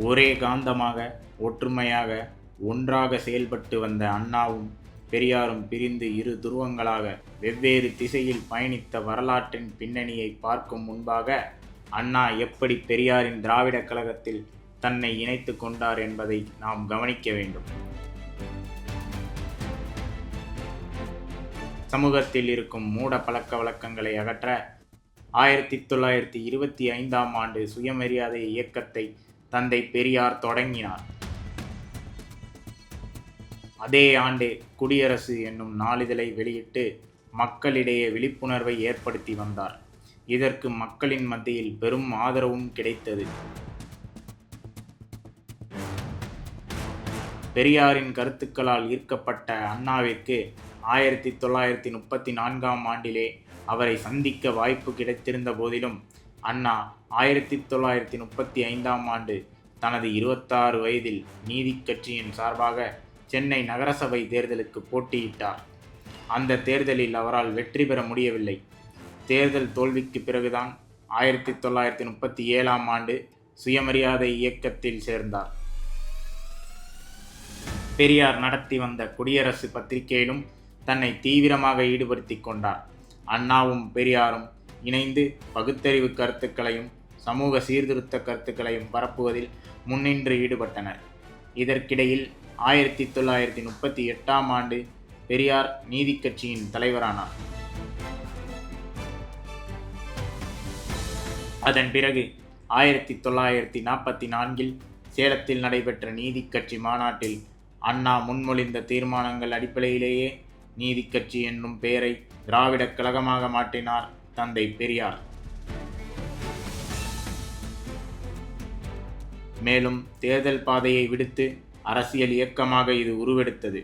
ஒரே காந்தமாக ஒற்றுமையாக ஒன்றாக செயல்பட்டு வந்த அண்ணாவும் பெரியாரும் பிரிந்து இரு துருவங்களாக வெவ்வேறு திசையில் பயணித்த வரலாற்றின் பின்னணியை பார்க்கும் முன்பாக அண்ணா எப்படி பெரியாரின் திராவிடக் கழகத்தில் தன்னை இணைத்து கொண்டார் என்பதை நாம் கவனிக்க வேண்டும். சமூகத்தில் இருக்கும் மூட பழக்க வழக்கங்களை அகற்ற ஆயிரத்தி தொள்ளாயிரத்தி இருபத்தி ஐந்தாம் ஆண்டு சுயமரியாதை இயக்கத்தை தந்தை பெரியார் தொடங்கினார். அதே ஆண்டு குடியரசு என்னும் நாளிதழை வெளியிட்டு மக்களிடையே விழிப்புணர்வை ஏற்படுத்தி வந்தார். இதற்கு மக்களின் மத்தியில் பெரும் ஆதரவும் கிடைத்தது. பெரியாரின் கருத்துக்களால் ஈர்க்கப்பட்ட அண்ணாவிற்கு ஆயிரத்தி தொள்ளாயிரத்தி முப்பத்தி நான்காம் ஆண்டிலே அவரை சந்திக்க வாய்ப்பு கிடைத்திருந்த போதிலும் அண்ணா ஆயிரத்தி தொள்ளாயிரத்தி முப்பத்தி ஐந்தாம் ஆண்டு தனது இருபத்தாறு வயதில் நீதி கட்சியின் சார்பாக சென்னை நகரசபை தேர்தலுக்கு போட்டியிட்டார். அந்த தேர்தலில் அவரால் வெற்றி பெற முடியவில்லை. தேர்தல் தோல்விக்கு பிறகுதான் ஆயிரத்தி தொள்ளாயிரத்தி முப்பத்தி ஏழாம் ஆண்டு சுயமரியாதை இயக்கத்தில் சேர்ந்தார். பெரியார் நடத்தி வந்த குடியரசு பத்திரிகையிலும் தன்னை தீவிரமாக ஈடுபடுத்தி கொண்டார். அண்ணாவும் பெரியாரும் இணைந்து பகுத்தறிவு கருத்துக்களையும் சமூக சீர்திருத்த கருத்துக்களையும் பரப்புவதில் முன்னின்று ஈடுபட்டனர். இதற்கிடையில் ஆயிரத்தி தொள்ளாயிரத்தி முப்பத்தி எட்டாம் ஆண்டு பெரியார் நீதி கட்சியின் தலைவரானார். அதன் பிறகு ஆயிரத்தி தொள்ளாயிரத்தி நாற்பத்தி நான்கில் சேலத்தில் நடைபெற்ற நீதி கட்சி மாநாட்டில் அண்ணா முன்மொழிந்த தீர்மானங்கள் அடிப்படையிலேயே நீதி கட்சி என்னும் பெயரை திராவிடக் கழகமாக மாற்றினார் தந்தை பெரியார். மேலும் தேர்தல் பாதையை விடுத்து அரசியல் இயக்கமாக இது உருவெடுத்தது.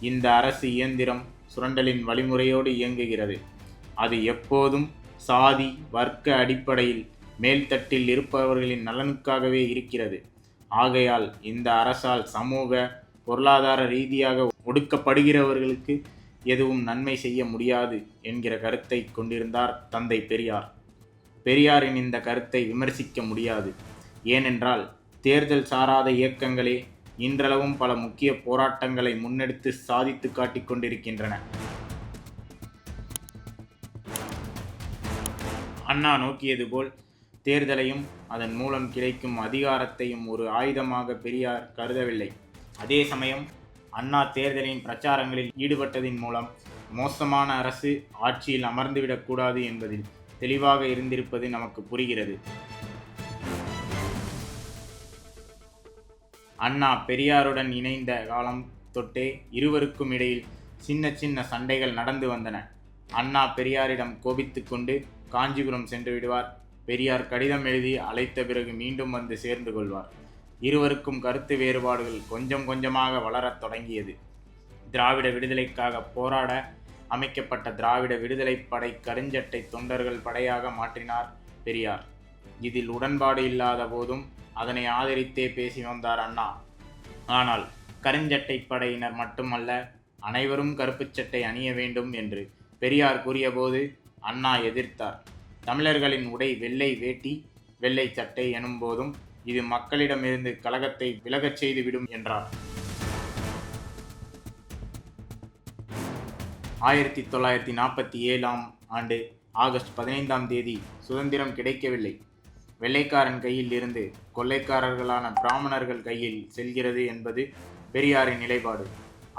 இந்த அரசு இயந்திரம் சுரண்டலின் வழிமுறையோடு இயங்குகிறது. அது எப்போதும் சாதி வர்க்க அடிப்படையில் மேல்தட்டில் இருப்பவர்களின் நலனுக்காகவே இருக்கிறது. ஆகையால் இந்த அரசால் சமூக பொருளாதார ரீதியாக ஒடுக்கப்படுகிறவர்களுக்கு எதுவும் நன்மை செய்ய முடியாது என்கிற கருத்தை கொண்டிருந்தார் தந்தை பெரியார். பெரியாரின் இந்த கருத்தை விமர்சிக்க முடியாது. ஏனென்றால் தேர்தல் சாராத இயக்கங்களே இன்றளவும் பல முக்கிய போராட்டங்களை முன்னெடுத்து சாதித்து காட்டிக் கொண்டிருக்கின்றன. அண்ணா நோக்கியது போல் தேர்தலையும் அதன் மூலம் கிடைக்கும் அதிகாரத்தையும் ஒரு ஆயுதமாக பெரியார் கருதவில்லை. அதே சமயம் அண்ணா தேர்தலின் பிரச்சாரங்களில் ஈடுபட்டதின் மூலம் மோசமான அரசு ஆட்சியில் அமர்ந்துவிடக்கூடாது என்பதில் தெளிவாக இருந்திருப்பது நமக்கு புரிகிறது. அண்ணா பெரியாருடன் இணைந்த காலம் தொட்டே இருவருக்கும் இடையில் சின்ன சின்ன சண்டைகள் நடந்து வந்தன. அண்ணா பெரியாரிடம் கோபித்து கொண்டு காஞ்சிபுரம் சென்று விடுவார். பெரியார் கடிதம் எழுதி அழைத்த பிறகு மீண்டும் வந்து சேர்ந்து கொள்வார். இருவருக்கும் கருத்து வேறுபாடுகள் கொஞ்சம் கொஞ்சமாக வளரத் தொடங்கியது. திராவிட விடுதலைக்காக போராட அமைக்கப்பட்ட திராவிட விடுதலை படை கருஞ்சட்டை தொண்டர்கள் படையாக மாற்றினார் பெரியார். இதில் உடன்பாடு இல்லாத போதும் அதனை ஆதரித்தே பேசி வந்தார் அண்ணா. ஆனால் கருஞ்சட்டை படையினர் மட்டுமல்ல அனைவரும் கருப்புச் சட்டை அணிய வேண்டும் என்று பெரியார் கூறியபோது அண்ணா எதிர்த்தார். தமிழர்களின் உடை வெள்ளை வேட்டி வெள்ளை சட்டை எனும் போதும் இது மக்களிடமிருந்து கழகத்தை விலகச் செய்துவிடும் என்றார். ஆயிரத்தி தொள்ளாயிரத்தி நாற்பத்தி ஏழாம் ஆண்டு ஆகஸ்ட் பதினைந்தாம் தேதி சுதந்திரம் கிடைக்கவில்லை. வெள்ளைக்காரன் கையில் இருந்து கொள்ளைக்காரர்களான பிராமணர்கள் கையில் செல்கிறது என்பது பெரியாரின் நிலைப்பாடு.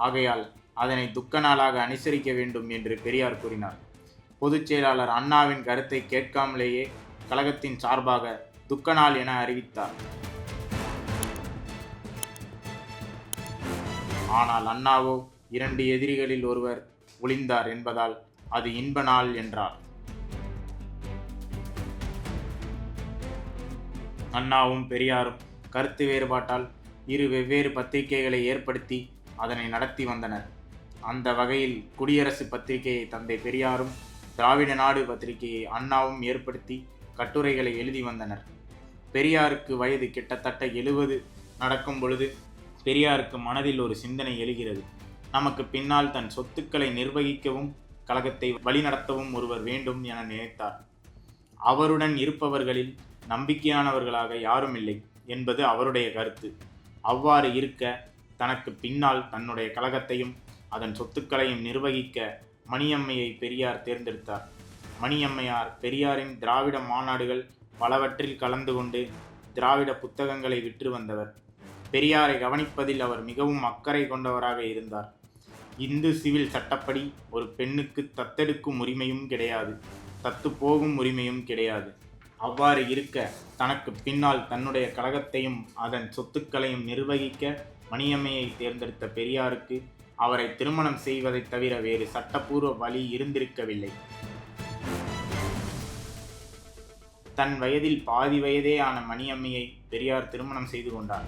ஆகையால் அதனை துக்க நாளாக அனுசரிக்க வேண்டும் என்று பெரியார் கூறினார். பொதுச் செயலாளர் அண்ணாவின் கருத்தை கேட்காமலேயே கழகத்தின் சார்பாக துக்க நாள் என அறிவித்தார். ஆனால் அண்ணாவோ இரண்டு எதிரிகளில் ஒருவர் ஒளிந்தார் என்பதால் அது இன்ப நாள் என்றார். அண்ணாவும் பெரியாரும் கருத்து வேறுபாட்டால் இரு வெவ்வேறு பத்திரிகைகளை ஏற்படுத்தி அதனை நடத்தி வந்தனர். அந்த வகையில் குடியரசு பத்திரிகையை தந்தை பெரியாரும் திராவிட நாடு பத்திரிகையை அண்ணாவும் ஏற்படுத்தி கட்டுரைகளை எழுதி வந்தனர். பெரியாருக்கு வயது கிட்டத்தட்ட எழுபது நடக்கும் பொழுது பெரியாருக்கு மனதில் ஒரு சிந்தனை எழுகிறது. நமக்கு பின்னால் தன் சொத்துக்களை நிர்வகிக்கவும் கழகத்தை வழிநடத்தவும் ஒருவர் வேண்டும் என நினைத்தார். அவருடன் இருப்பவர்களில் நம்பிக்கையானவர்களாக யாரும் இல்லை என்பது அவருடைய கருத்து. அவ்வாறு இருக்க தனக்கு பின்னால் தன்னுடைய கழகத்தையும் அதன் சொத்துக்களையும் நிர்வகிக்க மணியம்மையை பெரியார் தேர்ந்தெடுத்தார். மணியம்மையார் பெரியாரின் திராவிட மாநாடுகள் பலவற்றில் கலந்து கொண்டு திராவிட புத்தகங்களை விற்று வந்தவர். பெரியாரை கவனிப்பதில் அவர் மிகவும் அக்கறை கொண்டவராக இருந்தார். இந்து சிவில் சட்டப்படி ஒரு பெண்ணுக்கு தத்தெடுக்கும் உரிமையும் கிடையாது. தத்து போகும் உரிமையும் கிடையாது. அவ்வாறு இருக்க தனக்கு பின்னால் தன்னுடைய கழகத்தையும் அதன் சொத்துக்களையும் நிர்வகிக்க மணியம்மையை தேர்ந்தெடுத்த பெரியாருக்கு அவரை திருமணம் செய்வதைத் தவிர வேறு சட்டப்பூர்வ வழி இருந்திருக்கவில்லை. தன் வயதில் பாதி வயதே ஆன மணியம்மையை பெரியார் திருமணம் செய்து கொண்டார்.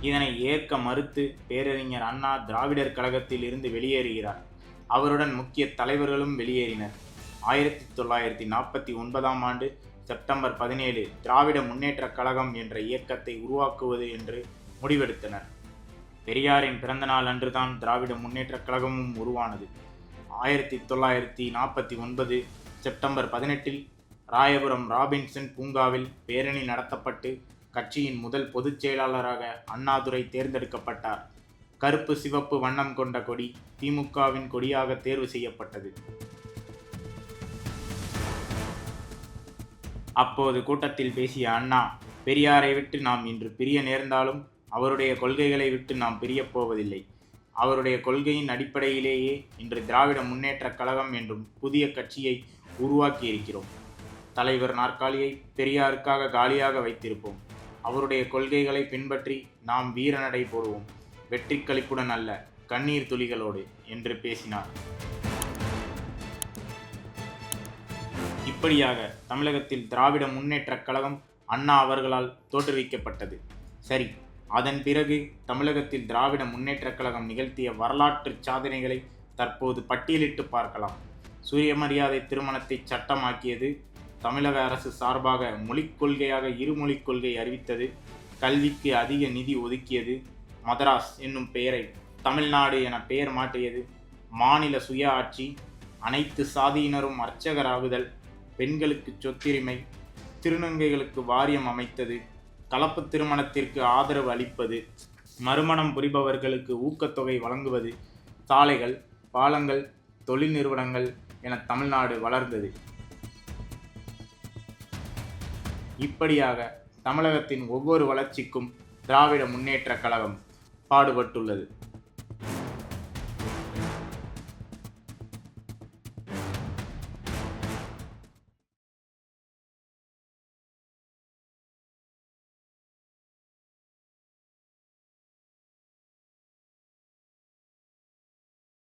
இதனை ஏற்க மறுத்து பேரறிஞர் அண்ணா திராவிடர் கழகத்தில் இருந்து வெளியேறுகிறார். அவருடன் முக்கிய தலைவர்களும் வெளியேறினர். ஆயிரத்தி தொள்ளாயிரத்தி நாற்பத்தி ஒன்பதாம் ஆண்டு செப்டம்பர் பதினேழு திராவிட முன்னேற்றக் கழகம் என்ற இயக்கத்தை உருவாக்குவது என்று முடிவெடுத்தனர். பெரியாரின் பிறந்தநாள் அன்றுதான் திராவிட முன்னேற்றக் கழகமும் உருவானது. ஆயிரத்தி தொள்ளாயிரத்தி நாற்பத்தி ஒன்பது செப்டம்பர் பதினெட்டில் ராயபுரம் ராபின்சன் பூங்காவில் பேரணி நடத்தப்பட்டு கட்சியின் முதல் பொதுச் செயலாளராக அண்ணாதுரை தேர்ந்தெடுக்கப்பட்டார். கருப்பு சிவப்பு வண்ணம் கொண்ட கொடி திமுகவின் கொடியாக தேர்வு செய்யப்பட்டது. அப்போது கூட்டத்தில் பேசிய அண்ணா பெரியாரை விட்டு நாம் இன்று பிரிய நேர்ந்தாலும் அவருடைய கொள்கைகளை விட்டு நாம் பிரியப் போவதில்லை. அவருடைய கொள்கையின் அடிப்படையிலேயே இன்று திராவிட முன்னேற்ற கழகம் என்றும் புதிய கட்சியை உருவாக்கி இருக்கிறோம் தலைவர் நாற்காலியை பெரியாருக்காக காலியாக வைத்திருப்போம். அவருடைய கொள்கைகளை பின்பற்றி நாம் வீரநடை போடுவோம். வெற்றிக்களிப்புடன் அல்ல கண்ணீர் துளிகளோடு என்று பேசினார். இப்படியாக தமிழகத்தில் திராவிட முன்னேற்றக் கழகம் அண்ணா அவர்களால் தோற்றுவிக்கப்பட்டது. சரி அதன் பிறகு தமிழகத்தில் திராவிட முன்னேற்றக் கழகம் நிகழ்த்திய வரலாற்று சாதனைகளை தற்போது பட்டியலிட்டு பார்க்கலாம். சூரியமரியாதை திருமணத்தை சட்டமாக்கியது தமிழக அரசு சார்பாக மொழிக் கொள்கையாக இருமொழிக் கொள்கை அறிவித்தது கல்விக்கு அதிக நிதி ஒதுக்கியது மதராஸ் என்னும் பெயரை தமிழ்நாடு என பெயர் மாற்றியது. மாநில சுய ஆட்சி அனைத்து சாதியினரும் அர்ச்சகராகுதல் பெண்களுக்கு சொத்துரிமை திருநங்கைகளுக்கு வாரியம் அமைத்தது கலப்பு திருமணத்திற்கு ஆதரவு அளிப்பது மறுமணம் புரிபவர்களுக்கு ஊக்கத்தொகை வழங்குவது சாலைகள் பாலங்கள் தொழில் நிறுவனங்கள் என தமிழ்நாடு வளர்ந்தது. இப்படியாக தமிழகத்தின் ஒவ்வொரு வளர்ச்சிக்கும் திராவிட முன்னேற்றக் கழகம் பாடுபட்டுள்ளது.